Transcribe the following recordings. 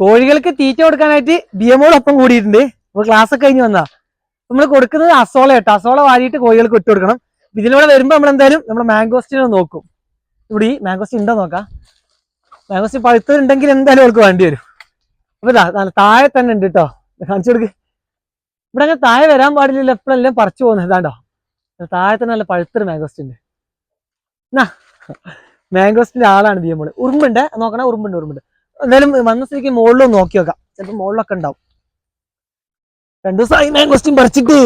കോഴികൾക്ക് തീറ്റ കൊടുക്കാനായിട്ട് ബിയമോളൊപ്പം കൂടിയിട്ടുണ്ട്. അപ്പൊ ക്ലാസ് ഒക്കെ കഴിഞ്ഞ് വന്നാ നമ്മൾ കൊടുക്കുന്നത് അസോള കേട്ടോ. അസോള വാരിയിട്ട് കോഴികൾക്ക് ഇട്ട് കൊടുക്കണം. ഇതിലൂടെ വരുമ്പോ നമ്മൾ എന്തായാലും നമ്മൾ മാംഗോസ്റ്റിനെ നോക്കും. ഇവിടെ ഈ മാംഗോസ്റ്റിൻ ഉണ്ടോ നോക്കാം. മാംഗോസ്റ്റിൻ പഴുത്തതുണ്ടെങ്കിൽ എന്തായാലും അവർക്ക് വേണ്ടി വരും. അപ്പൊ താഴെ തന്നെ ഉണ്ട് കേട്ടോ. കാണിച്ചു കൊടുക്ക്. ഇവിടെ അങ്ങനെ താഴെ വരാൻ പാടില്ലല്ലോ എപ്പോഴെല്ലാം പറിച്ചു പോകുന്നത് ഇതാണ്ടോ താഴെ തന്നെ നല്ല പഴുത്തൊരു മാംഗോസ്റ്റിൻ ഉണ്ട്. മാംഗോസ്റ്റിന്റെ ആളാണ് ബിയമോൾ ഉറുമ്പുണ്ട് നോക്കണേ ഉറുമ്പുണ്ട് ഉറുമ്പുണ്ട് എന്തായാലും വന്ന സ്ഥിതിക്ക് മുകളിലും നോക്കി വെക്കാം. ചിലപ്പോ മുകളിലൊക്കെ ഉണ്ടാവും. രണ്ടു ദിവസമായി ക്വസ്റ്റ്യൻ പറിച്ചിട്ട്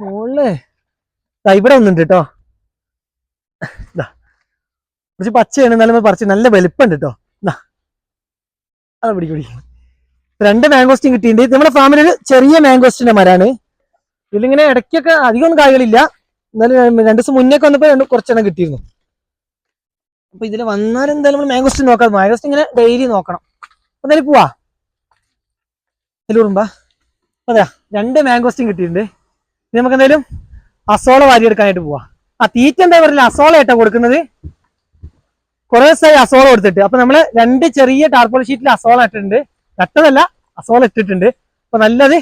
മുകളിൽ ഇവിടെ ഒന്നുണ്ട് കേട്ടോ. കുറച്ച് പച്ചയാണ് എന്നാലും പറിച്ച് നല്ല വലിപ്പമുണ്ട് കേട്ടോ. അത് പിടി പിടി രണ്ട് മാംഗോസ്റ്റിൻ കിട്ടിയിട്ടുണ്ട്. നമ്മുടെ ഫാമിലി ഒരു ചെറിയ മാംഗോസ്റ്റിന്റെ മരാണ്. ഇതിലിങ്ങനെ ഇടയ്ക്കൊക്കെ അധികം കായ്കളില്ല എന്നാലും രണ്ടു ദിവസം മുന്നേ വന്നപ്പോൾ വന്നപ്പോ രണ്ട് കുറച്ചെണ്ണം കിട്ടിയിരുന്നു. അപ്പൊ ഇതിൽ വന്നാൽ എന്തായാലും നമ്മൾ മാംഗോസ്റ്റിൻ നോക്കാം. മാംഗോസ്റ്റ് ഇങ്ങനെ ഡെയിലി നോക്കണം. എന്തായാലും പോവാ. ഇതിലൂറുമ്പ അതെയാ രണ്ട് മാംഗോസ്റ്റിൻ കിട്ടിയിട്ടുണ്ട്. ഇനി നമുക്ക് എന്തായാലും അസോള വാരിയെടുക്കാനായിട്ട് പോവാ. ആ തീറ്റ എന്താ പറയുക അസോള ആയിട്ടാ കൊടുക്കുന്നത്. കുറെ ദിവസമായി അസോള കൊടുത്തിട്ട്. അപ്പൊ നമ്മൾ രണ്ട് ചെറിയ ടാർപോൾ ഷീറ്റിൽ അസോള ഇട്ടിട്ടുണ്ട്. നട്ടതല്ല അസോള ഇട്ടിട്ടുണ്ട്. അപ്പൊ നല്ലത്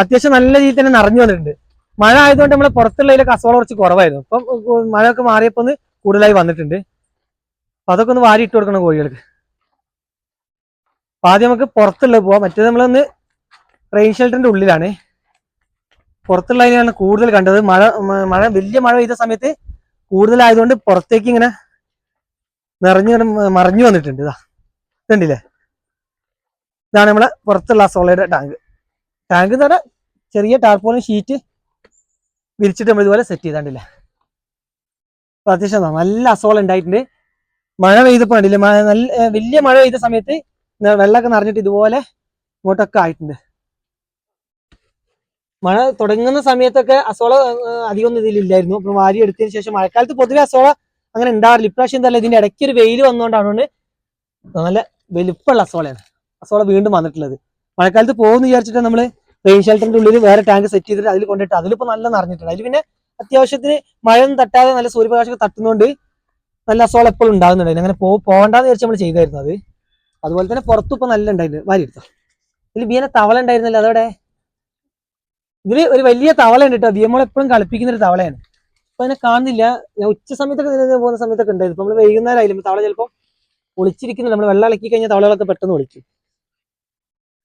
അത്യാവശ്യം നല്ല രീതിയിൽ തന്നെ നിറഞ്ഞു വന്നിട്ടുണ്ട്. മഴ ആയതുകൊണ്ട് നമ്മൾ പുറത്തുള്ളതിലൊക്കെ അസോള കുറച്ച് കുറവായിരുന്നു. അപ്പം മഴയൊക്കെ മാറിയപ്പോൾ ഒന്ന് കൂടുതലായി വന്നിട്ടുണ്ട്. അപ്പൊ അതൊക്കെ ഒന്ന് വാരി ഇട്ട് കൊടുക്കണം കോഴികൾക്ക്. അപ്പൊ ആദ്യം നമുക്ക് പുറത്തുള്ളത് പോവാം. മറ്റേത് നമ്മളൊന്ന് റെയിൻ ഷെൽട്ടറിന്റെ ഉള്ളിലാണ്. പുറത്തുള്ളതിനാണ് കൂടുതൽ കണ്ടത്. മഴ മഴ വലിയ മഴ പെയ്ത സമയത്ത് കൂടുതലായതുകൊണ്ട് പുറത്തേക്ക് ഇങ്ങനെ നിറഞ്ഞു മറിഞ്ഞു വന്നിട്ടുണ്ട്. ഇതാ. കണ്ടില്ലേ ഇതാണ് നമ്മളെ പുറത്തുള്ള സോളയുടെ ടാങ്ക്. ടാങ്ക് എന്ന് ചെറിയ ടാർപോളിൻ ഷീറ്റ് വിരിച്ചിട്ട് നമ്മൾ ഇതുപോലെ സെറ്റ് ചെയ്താണ്ടില്ല? അപ്പൊ അത്യാവശ്യം നല്ല അസോളം ഉണ്ടായിട്ടുണ്ട്. മഴ മഴ നല്ല വലിയ മഴ പെയ്ത സമയത്ത് വെള്ളമൊക്കെ നിറഞ്ഞിട്ട് ഇതുപോലെ ഇങ്ങോട്ടൊക്കെ ആയിട്ടുണ്ട്. മഴ തുടങ്ങുന്ന സമയത്തൊക്കെ അസോള ഏർ അധികം ഒന്നും ഇതിലില്ലായിരുന്നു. അപ്പൊ വാരി എടുത്തതിന് ശേഷം മഴക്കാലത്ത് പൊതുവെ അസോള അങ്ങനെ ഉണ്ടാവില്ല ഇപ്രാവശ്യം എന്തായാലും ഇതിന്റെ ഇടയ്ക്ക് ഒരു വെയിൽ വന്നുകൊണ്ടാണ് നല്ല വലുപ്പമുള്ള അസോളയാണ്. അസോള വീണ്ടും വന്നിട്ടുള്ളത്. മഴക്കാലത്ത് പോകുമെന്ന് വിചാരിച്ചിട്ട് നമ്മൾ റെയിൻ ഷെൽട്ടറിന്റെ ഉള്ളിൽ വേറെ ടാങ്ക് സെറ്റ് ചെയ്തിട്ട് അതിൽ കൊണ്ടിട്ട് അതിലിപ്പോ നല്ല നിറഞ്ഞിട്ടുണ്ട്. അതിൽ പിന്നെ അത്യാവശ്യത്തിന് മഴയൊന്നും തട്ടാതെ നല്ല സൂര്യപ്രകാശമൊക്കെ തട്ടുന്നതുകൊണ്ട് നല്ല അസോൾ എപ്പോഴും ഉണ്ടാകുന്നുണ്ടായിരുന്നു അങ്ങനെ പോകണ്ടെന്ന് വിചാരിച്ച് നമ്മൾ ചെയ്തായിരുന്നു അത്. അതുപോലെ തന്നെ പുറത്തും ഇപ്പൊ നല്ല ഉണ്ടായിരുന്നു വാരി എടുത്തോ. ഇതിൽ ബിയനെ തവള ഉണ്ടായിരുന്നല്ലോ അതവിടെ? ഇതിൽ ഒരു വലിയ തവള കേട്ടോ ബിയമോൾ എപ്പോഴും കളിപ്പിക്കുന്ന ഒരു തവളയാണ്. അപ്പൊ അതിനെ കാണുന്നില്ല. ഞാൻ ഉച്ച സമയത്തൊക്കെ നിന്ന് പോകുന്ന സമയത്തൊക്കെ ഉണ്ടായിരുന്നു. ഇപ്പൊ നമ്മൾ വൈകുന്നേരം ആയില്ലേ തവള ചിലപ്പോൾ ഒളിച്ചിരിക്കുന്നുണ്ട്. നമ്മൾ വെള്ളം ഇളക്കി കഴിഞ്ഞാൽ തവളകളൊക്കെ പെട്ടെന്ന് ഒളിക്കും.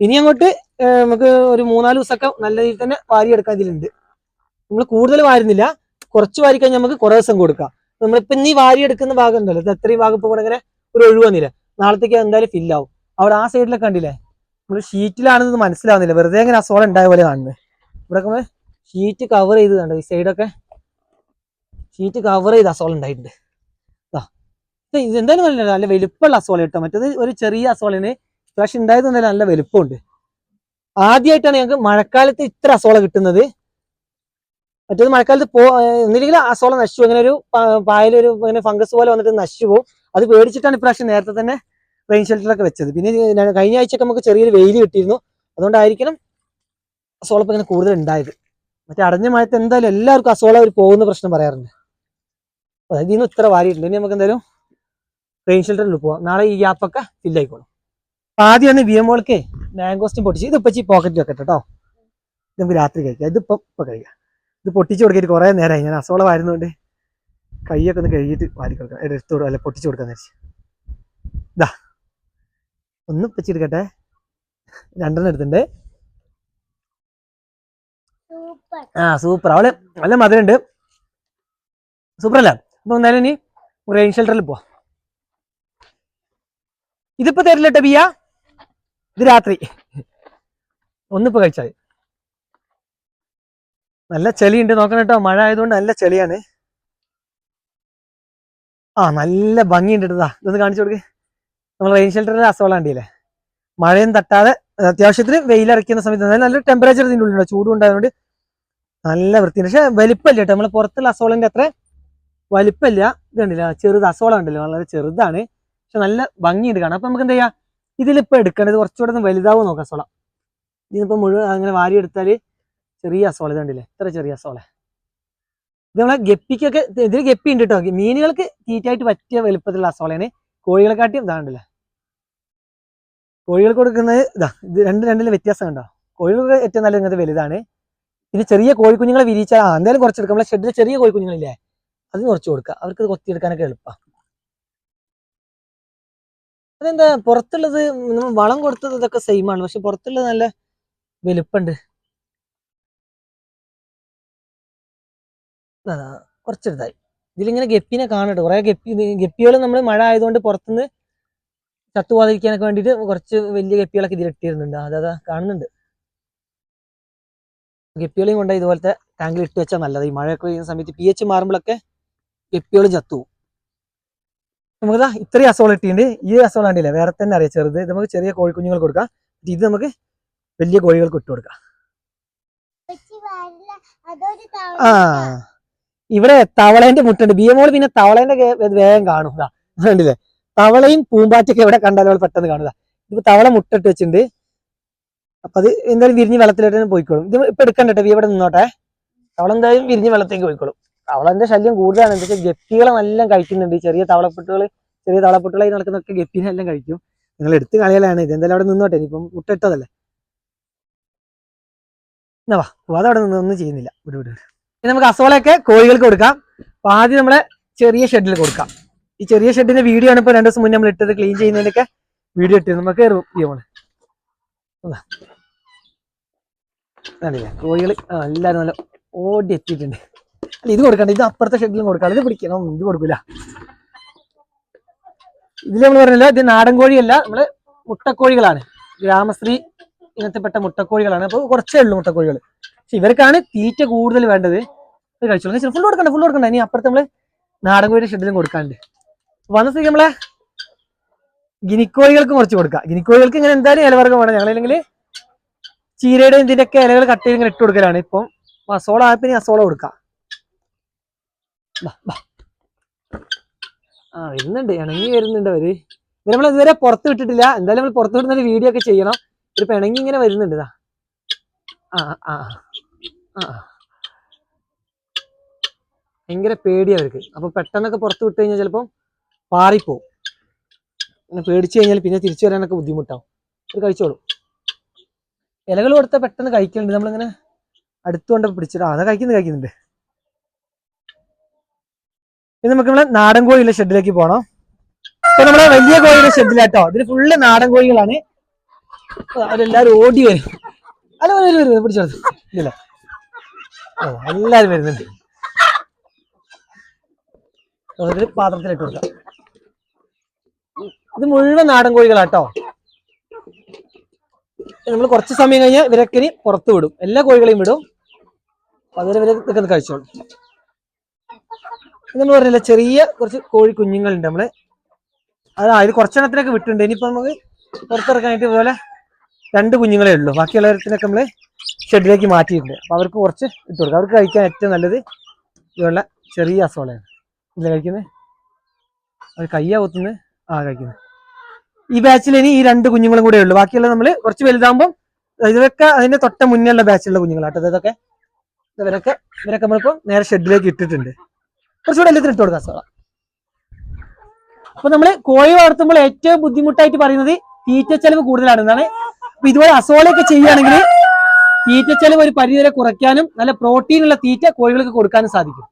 ഇനി അങ്ങോട്ട് നമുക്ക് ഒരു മൂന്നാൽ ദിവസമൊക്കെ നല്ല രീതിയിൽ തന്നെ വാരിയെടുക്കാൻ ഇതിലുണ്ട്. നമ്മൾ കൂടുതൽ വാരുന്നില്ല. കുറച്ച് വാരി കഴിഞ്ഞാൽ നമുക്ക് കുറേ ദിവസം കൊടുക്കാം. നമ്മളിപ്പോ ഇനി വാരിയെടുക്കുന്ന ഭാഗം ഉണ്ടല്ലോ. ഇത് എത്രയും ഭാഗം ഇപ്പൊ ഇവിടെ ഇങ്ങനെ ഒരു ഒഴിവ് വന്നില്ല. നാളത്തേക്ക് എന്തായാലും ഫില്ലാവും അവിടെ ആ സൈഡിലൊക്കെ കണ്ടില്ലേ? നമ്മൾ ഷീറ്റിലാണെന്ന് മനസ്സിലാവുന്നില്ല. വെറുതെ ഇങ്ങനെ അസോള ഉണ്ടായ പോലെ കാണുന്നത് ഇവിടെ നമ്മൾ ഷീറ്റ് കവർ ചെയ്ത് കണ്ടോ? ഈ സൈഡൊക്കെ ഷീറ്റ് കവർ ചെയ്ത് അസോള ഉണ്ടായിട്ടുണ്ട്. ഇത് എന്തായാലും നല്ല വലുപ്പമുള്ള അസോള കേട്ടോ. മറ്റേത് ഒരു ചെറിയ അസോളന് ഇപ്രാവശ്യം ഉണ്ടായത് എന്തായാലും നല്ല വലുപ്പമുണ്ട്. ആദ്യമായിട്ടാണ് ഞങ്ങൾക്ക് മഴക്കാലത്ത് ഇത്ര അസോള കിട്ടുന്നത്. മറ്റേത് മഴക്കാലത്ത് പോ ഒന്നില്ലെങ്കിൽ അസോള നശിച്ചു അങ്ങനെ ഒരു പായലൊരു അങ്ങനെ ഫംഗസ് പോലെ വന്നിട്ട് നശിച്ചു പോകും. അത് പേടിച്ചിട്ടാണ് ഇപ്രാവശ്യം നേരത്തെ തന്നെ റെയിൻ ഷെൽട്ടറിലൊക്കെ വെച്ചത്. പിന്നെ കഴിഞ്ഞ ആഴ്ചയൊക്കെ നമുക്ക് ചെറിയൊരു വെയിൽ കിട്ടിയിരുന്നു. അതുകൊണ്ടായിരിക്കണം അസോള ഇപ്പം ഇങ്ങനെ കൂടുതൽ ഉണ്ടായത് മറ്റേ അടഞ്ഞ മഴത്ത് എന്തായാലും എല്ലാവർക്കും അസോള ഒരു പോകുന്ന പ്രശ്നം പറയാറുണ്ട്. അപ്പൊ ഇന്ന് ഇത്ര വാരിയിട്ടുണ്ട്. ഇനി നമുക്ക് എന്തായാലും റെയിൻ ഷെൽട്ടറിൽ പോവാം. നാളെ ഈ ഗ്യാപ്പൊക്കെ ഫില്ല് ആയിക്കോളും. ആദ്യം ഒന്ന് വിയമോൾക്ക് മാംഗോസ്റ്റും പൊട്ടിച്ച് ഇത് ഇപ്പച്ചി പോക്കറ്റ് വെക്കട്ടെ കേട്ടോ നമുക്ക് രാത്രി കഴിക്കാം. ഇതിപ്പം ഇപ്പൊ കഴിക്കാം. ഇത് പൊട്ടിച്ച് കൊടുക്കിയിട്ട് കുറേ നേരമായി ഞാൻ അസോള ആയിരുന്നുകൊണ്ട് കൈയൊക്കെ ഒന്ന് കഴുകിയിട്ട് വാരി കൊടുക്കാം. എടുത്തു കൊടുക്കാം. അല്ല പൊട്ടിച്ച് കൊടുക്കാൻ വെച്ച് ഇതാ ഒന്ന് വെച്ചെടുക്കട്ടെ രണ്ടെണ്ണം എടുത്തിട്ടുണ്ട്. ആ സൂപ്പർ അവൾ നല്ല മധുരമുണ്ട് സൂപ്പർ അല്ല. അപ്പൊ എന്തായാലും ഇനി റെയിൻ ഷെൽട്ടറിൽ പോവാം. ഇതിപ്പോ തരില്ല ബിയ ഇത് രാത്രി. ഒന്നിപ്പോ കഴിച്ചാൽ നല്ല ചെളിയുണ്ട് നോക്കണം കേട്ടോ. മഴ ആയതുകൊണ്ട് നല്ല ചെളിയാണ്. ആ നല്ല ഭംഗിയുണ്ട് കേട്ടോ ഇതൊന്ന് കാണിച്ചു കൊടുക്ക്. നമ്മൾ റെയിൻ ഷെൽട്ടറിൽ അസോള ഉണ്ടല്ലേ മഴയും തട്ടാതെ അത്യാവശ്യത്തിന് വെയിലിറക്കുന്ന സമയത്ത് നല്ല ടെമ്പറേച്ചർ ഇതിന്റെ ഉള്ളിലുണ്ട്. ചൂടും ഉണ്ടായതുകൊണ്ട് നല്ല വൃത്തിയുണ്ട്. പക്ഷെ വലിപ്പമില്ല കേട്ടോ നമ്മൾ പുറത്തുള്ള അസോളന്റെ അത്ര വലിപ്പമില്ല ഇത് കണ്ടില്ല? ചെറുത് അസോള ഉണ്ടല്ലോ വളരെ ചെറുതാണ്. പക്ഷെ നല്ല ഭംഗിയുണ്ട് കാണാം അപ്പം നമുക്ക് എന്താ ചെയ്യാ? ഇതിലിപ്പോ എടുക്കേണ്ടത് കുറച്ചുകൂടെ ഒന്ന് വലുതാവും നോക്കാം സോള. ഇതിപ്പോൾ മുഴുവൻ അങ്ങനെ വാരി എടുത്താൽ ചെറിയ അസോള ഇത് കണ്ടില്ലേ? ഇത്ര ചെറിയ അസോള ഇത് നമ്മളെ ഗപ്പിക്കൊക്കെ ഇത് ഇതിൽ ഗപ്പി ഉണ്ട് കേട്ടോ മീനുകൾക്ക് തീറ്റായിട്ട് പറ്റിയ വലുപ്പത്തിലുള്ള അസോളയാണ് കോഴികളെക്കാട്ടിയും ഇതാണ്ടല്ലേ കോഴികൾക്ക് കൊടുക്കുന്നത് ഇതാ ഇത് രണ്ട് രണ്ടിലും വ്യത്യാസം ഉണ്ടോ? കോഴികൾക്ക് ഏറ്റവും നല്ല ഇങ്ങനത്തെ വലുതാണ്. പിന്നെ ചെറിയ കോഴിക്കുഞ്ഞുങ്ങളെ വിരിച്ചാൽ ആ എന്തായാലും കുറച്ചെടുക്കാം. നമ്മളെ ഷെഡിൽ ചെറിയ കോഴിക്കുഞ്ഞുങ്ങളില്ലേ അത് കുറച്ച് കൊടുക്കുക അവർക്ക് കൊത്തിയെടുക്കാനൊക്കെ എളുപ്പമാണ് അതെന്താ പുറത്തുള്ളത് നമ്മൾ വളം കൊടുത്തത് ഇതൊക്കെ സെയിം ആണ്. പക്ഷെ പുറത്തുള്ളത് നല്ല വലുപ്പുണ്ട് കുറച്ചെടുത്തായി. ഇതിലിങ്ങനെ ഗപ്പിനെ കാണട്ടെ കുറെ ഗപ്പി ഗപ്പികൾ നമ്മൾ മഴ ആയതുകൊണ്ട് പുറത്തുനിന്ന് ചത്തുപോകാതിരിക്കാനൊക്കെ വേണ്ടിയിട്ട് കുറച്ച് വലിയ ഗപ്പികളൊക്കെ ഇതിലിട്ടിരുന്നുണ്ട് അതാ കാണുന്നുണ്ട്. ഗപ്പികളെയും കൊണ്ട് ഇതുപോലത്തെ ടാങ്കിൽ ഇട്ട് വെച്ചാൽ നല്ലത്. ഈ മഴയൊക്കെ പെയ്യുന്ന സമയത്ത് പി എച്ച് മാറുമ്പോഴൊക്കെ ഗപ്പികൾ ചത്തു പോകും. നമുക്കിതാ ഇത്രയും അസോൾ ഇട്ടിട്ടുണ്ട്. ഈ അസോൾ ആണ്ടില്ല വേറെ തന്നെ അറിയാം. ചെറുത്. ഇത് നമുക്ക് ചെറിയ കോഴിക്കുഞ്ഞുങ്ങൾ കൊടുക്കാം. ഇത് നമുക്ക് വലിയ കോഴികൾക്ക് ഇട്ട് കൊടുക്കാം. ആ. ഇവിടെ തവളേന്റെ മുട്ടുണ്ട്. മോൾ പിന്നെ തവളേന്റെ വേഗം കാണും. കണ്ടില്ലേ? തവളയും പൂമ്പാറ്റൊക്കെ എവിടെ കണ്ടാലും അവൾ പെട്ടെന്ന് കാണുക ഇപ്പൊ തവള മുട്ടിട്ട് വെച്ചിട്ടുണ്ട്. അപ്പൊ അത് എന്തായാലും വിരിഞ്ഞ് വെള്ളത്തിലോട്ട് പോയിക്കോളും. ഇത് ഇപ്പൊ എടുക്കണ്ടട്ടെ ബി ഇവിടെ നിന്നോട്ടെ. തവള എന്തായാലും വിരിഞ്ഞ് വെള്ളത്തേക്ക് പോയിക്കോളും. തവളന്റെ ശല്യം കൂടുതലാണ്. എന്താ വെച്ചാൽ ഗപ്പികളെല്ലാം കഴിക്കുന്നുണ്ട്. ചെറിയ തവളപ്പെട്ടുകൾ ചെറിയ തവളപ്പെട്ടുകളായി നടക്കുന്നൊക്കെ ഗപ്പിനെ എല്ലാം കഴിക്കും. നിങ്ങൾ എടുത്ത് കളിയാലാണ്. ഇത് എന്തായാലും അവിടെ നിന്നോട്ടെ. ഇനിയിപ്പം മുട്ടിട്ടതല്ലേ എന്നാ വാ. വാ, അതവിടെ നിന്നൊന്നും ചെയ്യുന്നില്ല. വിട് വിട് വിട്. ഇനി നമുക്ക് അസോളയൊക്കെ കോഴികൾക്ക് കൊടുക്കാം. അപ്പൊ ആദ്യം നമ്മളെ ചെറിയ ഷെഡിൽ കൊടുക്കാം. ഈ ചെറിയ ഷെഡിന്റെ വീഡിയോ ആണ് ഇപ്പൊ രണ്ടു ദിവസം മുന്നേ നമ്മൾ ഇട്ടത്. ക്ലീൻ ചെയ്യുന്നതിനൊക്കെ വീഡിയോ ഇട്ടത് നമുക്ക് ചെയ്യണം കോഴികൾ എല്ലാരും നല്ല ഓടി എത്തിയിട്ടുണ്ട്. അല്ല ഇത് കൊടുക്കണ്ട ഇത് അപ്പുറത്തെ ഷെഡിലും കൊടുക്കാം. ഇത് പിടിക്കണം ഇത് കൊടുക്കില്ല ഇതിൽ നമ്മൾ പറഞ്ഞല്ലോ ഇത് നാടൻ കോഴിയല്ല നമ്മൾ മുട്ടക്കോഴികളാണ്. ഗ്രാമശ്രീ ഇനത്തിൽപ്പെട്ട മുട്ടക്കോഴികളാണ്. അപ്പോൾ കുറച്ചേ ഉള്ളൂ മുട്ടക്കോഴികൾ പക്ഷെ ഇവർക്കാണ് തീറ്റ കൂടുതൽ വേണ്ടത്. ഇത് കഴിച്ചോളൂ. ഫുൾ കൊടുക്കണ്ട ഫുൾ കൊടുക്കണ്ട. ഇനി അപ്പുറത്ത് നമ്മൾ നാടൻ കോഴിയുടെ ഷെഡിലും കൊടുക്കാണ്ട് വന്ന സ്ഥിതി നമ്മളെ ഗിനിക്കോഴികൾക്ക് കുറച്ച് കൊടുക്കാം. ഗിനിക്കോഴികൾക്ക് ഇങ്ങനെ എന്തായാലും ഇലവർഗം വേണം. ഞങ്ങളില്ലെങ്കിൽ ചീരയുടെ ഇതിന്റെയൊക്കെ ഇലകൾ കട്ട് ചെയ്ത് ഇങ്ങനെ ഇട്ട് കൊടുക്കലാണ്. ഇപ്പം അസോള ആയപ്പോ ഇനി അസോള കൊടുക്കാം. ആ വരുന്നുണ്ട്. ഇണങ്ങി വരുന്നുണ്ട് അവർ. നമ്മൾ ഇതുവരെ പുറത്ത് വിട്ടിട്ടില്ല. എന്തായാലും നമ്മൾ പുറത്ത് വിടുന്ന ഒരു വീഡിയോ ഒക്കെ ചെയ്യണം. ഒരു പിണങ്ങി ഇങ്ങനെ വരുന്നുണ്ട് ആ ആ. ഭയങ്കര പേടിയാ അവർക്ക്. അപ്പൊ പെട്ടെന്നൊക്കെ പുറത്ത് വിട്ട് കഴിഞ്ഞാൽ ചിലപ്പം പാറിപ്പോവും. പിന്നെ പേടിച്ചു കഴിഞ്ഞാൽ പിന്നെ തിരിച്ചു വരാനൊക്കെ ബുദ്ധിമുട്ടാവും. ഇത് കഴിച്ചോളും. ഇലകൾ കൊടുത്താൽ പെട്ടെന്ന് കഴിക്കുന്നുണ്ട് നമ്മളിങ്ങനെ അടുത്തുകൊണ്ട് പിടിച്ചിട്ട് അതാ കഴിക്കുന്നത് കഴിക്കുന്നുണ്ട്. ഇനി നമുക്ക് നമ്മളെ നാടൻ കോഴിയുള്ള ഷെഡിലേക്ക് പോകണം ഇപ്പൊ നമ്മളെ വലിയ കോഴിയുടെ ഷെഡിലാട്ടോ ഇതിന് ഫുള്ള് നാടൻ കോഴികളാണ്. അവരെല്ലാരും ഓടി വരും. അല്ല വരും വരും പിടിച്ചോളൂ ഇല്ല. എല്ലാരും വരുന്നുണ്ട്. ഒരു പാത്രത്തിലിട്ട് കൊടുക്കാം. ഇത് മുഴുവൻ നാടൻ കോഴികളാട്ടോ നമ്മൾ കുറച്ച് സമയം കഴിഞ്ഞാൽ ഇവരൊക്കെ പുറത്ത് വിടും. എല്ലാ കോഴികളെയും വിടും. അതുവരെ ഇവരെ ഇതൊക്കെ കഴിച്ചോളും. നമ്മൾ പറഞ്ഞില്ല ചെറിയ കുറച്ച് കോഴി കുഞ്ഞുങ്ങളുണ്ട് നമ്മൾ. അത് അതിൽ കുറച്ചെണ്ണത്തിനൊക്കെ വിട്ടുണ്ട്. ഇനിയിപ്പോ നമുക്ക് പുറത്തിറക്കാനായിട്ട് ഇതുപോലെ രണ്ട് കുഞ്ഞുങ്ങളെ ഉള്ളൂ. ബാക്കിയുള്ളവരത്തിനൊക്കെ നമ്മൾ ഷെഡിലേക്ക് മാറ്റിയിട്ടുണ്ട്. അപ്പൊ അവർക്ക് കുറച്ച് ഇട്ട് കൊടുക്കും. അവർക്ക് കഴിക്കാൻ ഏറ്റവും നല്ലത് ഇതുള്ള ചെറിയ അസോളയാണ്. ഇല്ല കഴിക്കുന്നത് അത് കയ്യാ ആ കഴിക്കുന്നത് ഈ ബാച്ചിൽ ഇനി ഈ രണ്ട് കുഞ്ഞുങ്ങളും കൂടെ ഉള്ളൂ. ബാക്കിയുള്ള നമ്മൾ കുറച്ച് വലുതാകുമ്പോൾ ഇതൊക്കെ അതിന്റെ തൊട്ട മുന്നേ ഉള്ള ബാച്ചിലുള്ള കുഞ്ഞുങ്ങളാട്ടോ. ഇതൊക്കെ ഇവരൊക്കെ ഇവരൊക്കെ നമ്മളിപ്പോ നേരെ ഷെഡിലേക്ക് ഇട്ടിട്ടുണ്ട്. കുറച്ചുകൂടെ എല്ലാത്തിനും ഇട്ട് കൊടുക്കാം സോള അപ്പൊ നമ്മൾ കോഴി വളർത്തുമ്പോൾ ഏറ്റവും ബുദ്ധിമുട്ടായിട്ട് പറയുന്നത് തീറ്റ ചെലവ് കൂടുതലാണ് എന്നാണ്. അപ്പൊ ഇതുപോലെ അസോളയൊക്കെ ചെയ്യുകയാണെങ്കിൽ തീറ്റ ചെലവ് ഒരു പരിധിവരെ കുറയ്ക്കാനും നല്ല പ്രോട്ടീൻ ഉള്ള തീറ്റ കോഴികൾക്ക് കൊടുക്കാനും സാധിക്കും.